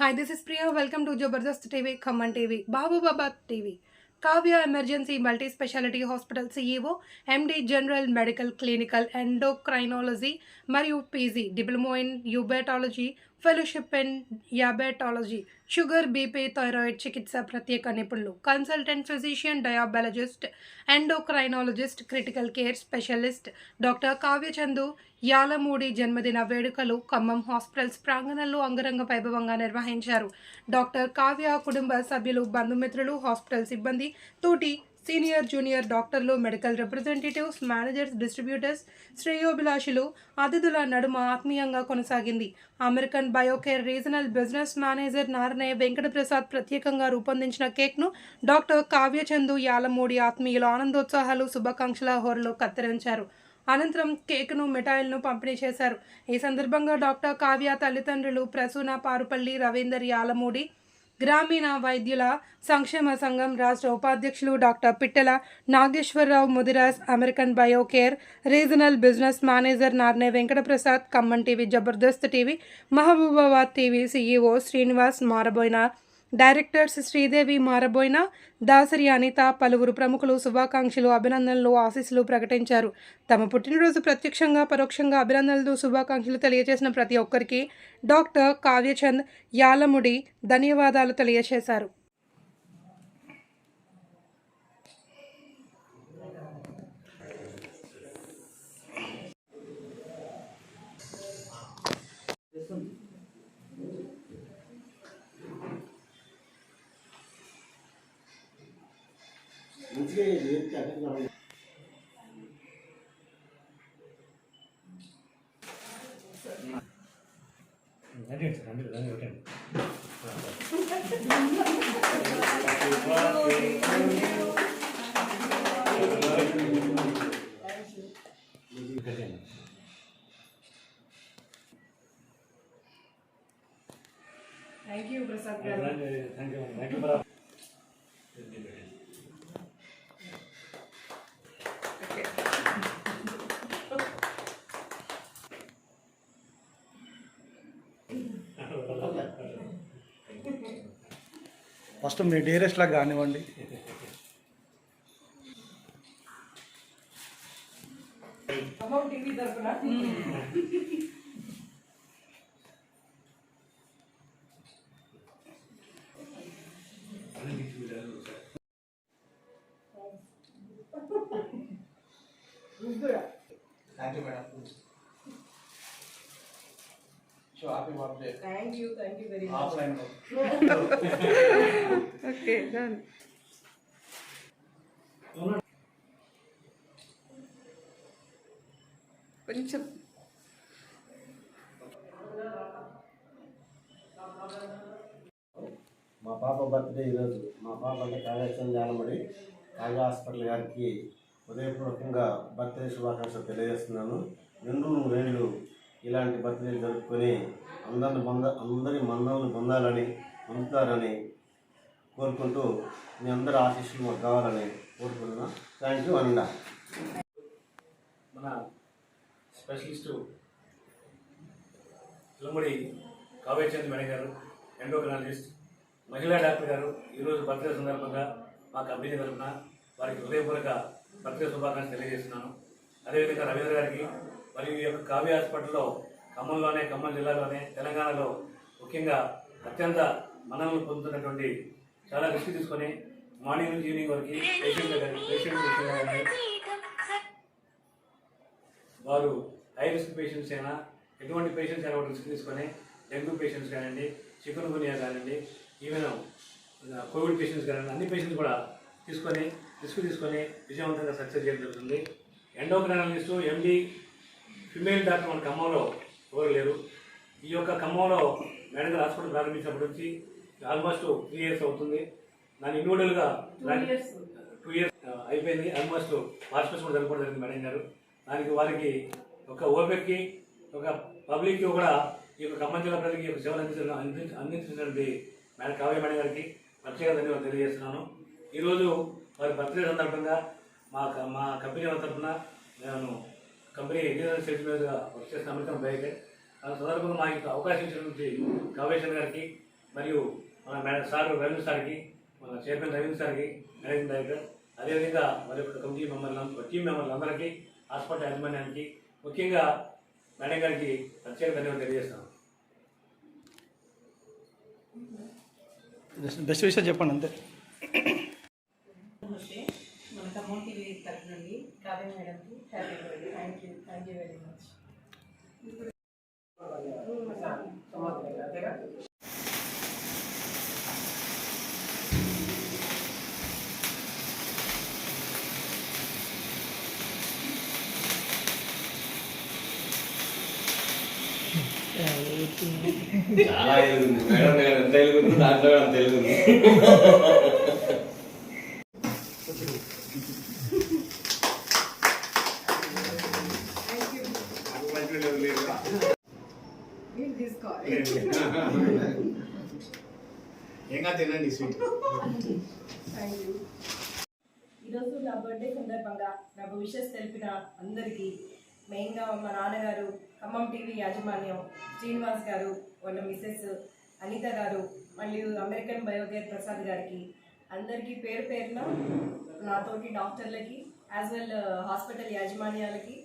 Hi this is Priya welcome to Jabardasth TV Khammam TV బాబుబాబా TV Kavya emergency multi speciality hospital CEO MD general medical clinical endocrinology మరియు PG diploma in diabetology fellowship in diabetology sugar BP thyroid చికిత్స ప్రత్యేక నిపుణులు consultant physician diabetologist endocrinologist critical care specialist doctor Kavyachandu Yalamudi జన్మదిన వేడుకలు Khammam hospitals ప్రాంగణంలో అంగరంగ వైభవంగా నిర్వహించారు. డాక్టర్ కావ్య కుటుంబ సభ్యులు బంధుమిత్రులు హాస్పిటల్ సిబ్బంది తోటి సీనియర్ జూనియర్ డాక్టర్లు మెడికల్ రిప్రజెంటేటివ్స్ మేనేజర్స్ డిస్ట్రిబ్యూటర్స్ శ్రేయోభిలాషులు అతిథుల నడుమ ఆత్మీయంగా కొనసాగింది. American Biocare regional business manager Narne Venkataprasad ప్రత్యేకంగా రూపొందించిన కేక్ను డాక్టర్ కావ్యచందు యాలమూడి ఆత్మీయులు ఆనందోత్సాహాలు శుభాకాంక్షల హోరలో కత్తిరించారు. అనంతరం కేకును మిఠాయిలను పంపిణీ చేశారు. ఈ సందర్భంగా డాక్టర్ కావ్య తల్లిదండ్రులు ప్రసూన పారుపల్లి రవీందర్ యాలమూడి గ్రామీణ వైద్యుల సంక్షేమ సంఘం రాష్ట్ర ఉపాధ్యక్షులు doctor Pittela Nageswararao Mudiraj American Biocare regional business manager Narne Venkataprasad Khammam TV Jabardasth TV Mahabubabad TV CEO Srinivas Maraboina directors Sridevi Maraboina Dasari Anitha పలువురు ప్రముఖులు శుభాకాంక్షలు అభినందనలు ఆశీస్సులు ప్రకటించారు. తమ పుట్టినరోజు ప్రత్యక్షంగా పరోక్షంగా అభినందనలు శుభాకాంక్షలు తెలియజేసిన ప్రతి ఒక్కరికి డాక్టర్ కావ్యచంద్ యాలముడి ధన్యవాదాలు తెలియజేశారు. మంచిగా ఏంటి అక్కడ రండి రండి రండి రండి థ్యాంక్ యూ ప్రసాద్ రండి thank you thank you madam first me dearest లాగా కానివ్వండి. Thank you madam so happy birthday thank you thank you very offline okay done. కొంచెం. మా పాప బర్త్డే ఈరోజు. మా పాప అంటే కాళేశ్వరం జానమడి కాగా హాస్పిటల్ గారికి హృదయపూర్వకంగా బర్త్డే శుభాకాంక్షలు తెలియజేస్తున్నాను. రెండు నూరేళ్ళు ఇలాంటి బర్త్డే జరుపుకొని అందరిని బంద అందరి మందలను పొందాలని పొందుతారని కోరుకుంటూ మీ అందరి ఆశీస్సులు మాకు కావాలని కోరుకుంటున్నాను థ్యాంక్ యూ అన్న మన స్పెషలిస్టు ఇలముడి కావ్యచంద్ మేడం గారు ఎండోక్రాలజిస్ట్ మహిళా డాక్టర్ గారు ఈరోజు బర్త్డే సందర్భంగా మా కంపెనీ తరఫున వారికి హృదయపూర్వక బర్త్డే శుభాకాంక్షలు తెలియజేస్తున్నాను. అదేవిధంగా రవీంద్ర గారికి మరియు ఈ యొక్క కావ్య హాస్పిటల్లో ఖమ్మంలోనే ఖమ్మం జిల్లాలోనే తెలంగాణలో ముఖ్యంగా అత్యంత మనల్ని పొందుతున్నటువంటి చాలా రిస్క్ తీసుకొని మార్నింగ్ నుంచి ఈవినింగ్ వరకు పేషెంట్ పేషెంట్ విషయంలో కానీ వారు హై రిస్క్ పేషెంట్స్ అయినా ఎటువంటి పేషెంట్స్ అయినా రిస్క్ తీసుకొని డెంగ్యూ పేషెంట్స్ కానివ్వండి చికెన్ గునియా కానివ్వండి ఈవెన్ కోవిడ్ పేషెంట్స్ కానివ్వండి అన్ని పేషెంట్స్ కూడా తీసుకొని రిస్క్ తీసుకొని విజయవంతంగా సక్సెస్ చేయడం జరుగుతుంది. ఎండోక్రైనాలజిస్టు ఎండి ఫిమేల్ డాక్టర్ మన ఖమ్మంలో ఎవరు లేరు. ఈ యొక్క ఖమ్మంలో మేడం గారు హాస్పిటల్ ప్రారంభించినప్పటి నుంచి ఆల్మోస్ట్ త్రీ ఇయర్స్ అవుతుంది. దాని ఇండివిజువల్గా టూ ఇయర్స్ అయిపోయింది. ఆల్మోస్ట్ హాస్పిటల్స్ కూడా జరగడం జరిగింది మేడం గారు. దానికి వారికి ఒక ఓపెక్కి ఒక పబ్లిక్కి కూడా ఈ యొక్క ఖమ్మం జిల్లా ప్రజలకి యొక్క సేవలు అందించడం అంది- అందించినటువంటి మేడం కావ్య మేడం గారికి ప్రత్యేక ధన్యవాదాలు తెలియజేస్తున్నాను. ఈరోజు వారి బర్త్డే సందర్భంగా మా మా కంపెనీ వాళ్ళ తరఫున నేను కంపెనీ ఇంజనీరింగ్ సేల్స్ మీదుగా వర్క్ చేసిన అమెరికన్ బైక్ ఆ సందర్భంగా మా యొక్క అవకాశం ఇచ్చినటువంటి కావ్యేశ్వర్ గారికి మరియు మన సార్ రవీంద్ర సార్కి మన చైర్మన్ రవీంద్ర సార్కి మేనేజింగ్ డైరెక్టర్ అదేవిధంగా మరి యొక్క కమిటీ మెంబర్లు టీం మెంబర్లు అందరికీ హాస్పిటల్ యాజమాన్యానికి ముఖ్యంగా మేడం గారికి ప్రత్యేక ధన్యవాదాలు తెలియజేస్తాను బెస్ట్ విషయం చెప్పండి అంతే నమస్తే మన ఖమ్మం టీవీ తరఫు నుండి కావ్య మేడంకి happy birthday thank you thank you very much చాలా తెలుగు మేడం గారు దాంట్లో అంత ఎలుగుంది ఇంకా తినండి స్వీట్ ఈరోజు నా బర్త్డే సందర్భంగా నాకు విషెస్ తెలిపిన అందరికీ మెయిన్గా మా నాన్నగారు ఖమ్మం టీవీ యాజమాన్యం శ్రీనివాస్ గారు వాళ్ళ మిసెస్ అనిత గారు మరియు అమెరికన్ బయోగేర్ ప్రసాద్ గారికి అందరికీ పేరు పేరున నాతోటి డాక్టర్లకి యాజ్ వెల్ హాస్పిటల్ యాజమాన్యాలకి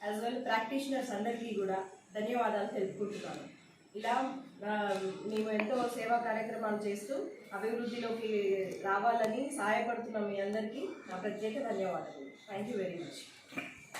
యాజ్ వెల్ ప్రాక్టీషనర్స్ అందరికీ కూడా ధన్యవాదాలు తెలుపుకుంటున్నాను. ఇలా మేము ఎంతో సేవా కార్యక్రమాలు చేస్తూ అభివృద్ధిలోకి రావాలని సహాయపడుతున్నాం మీ అందరికీ నా ప్రత్యేక ధన్యవాదాలు. Thank you very much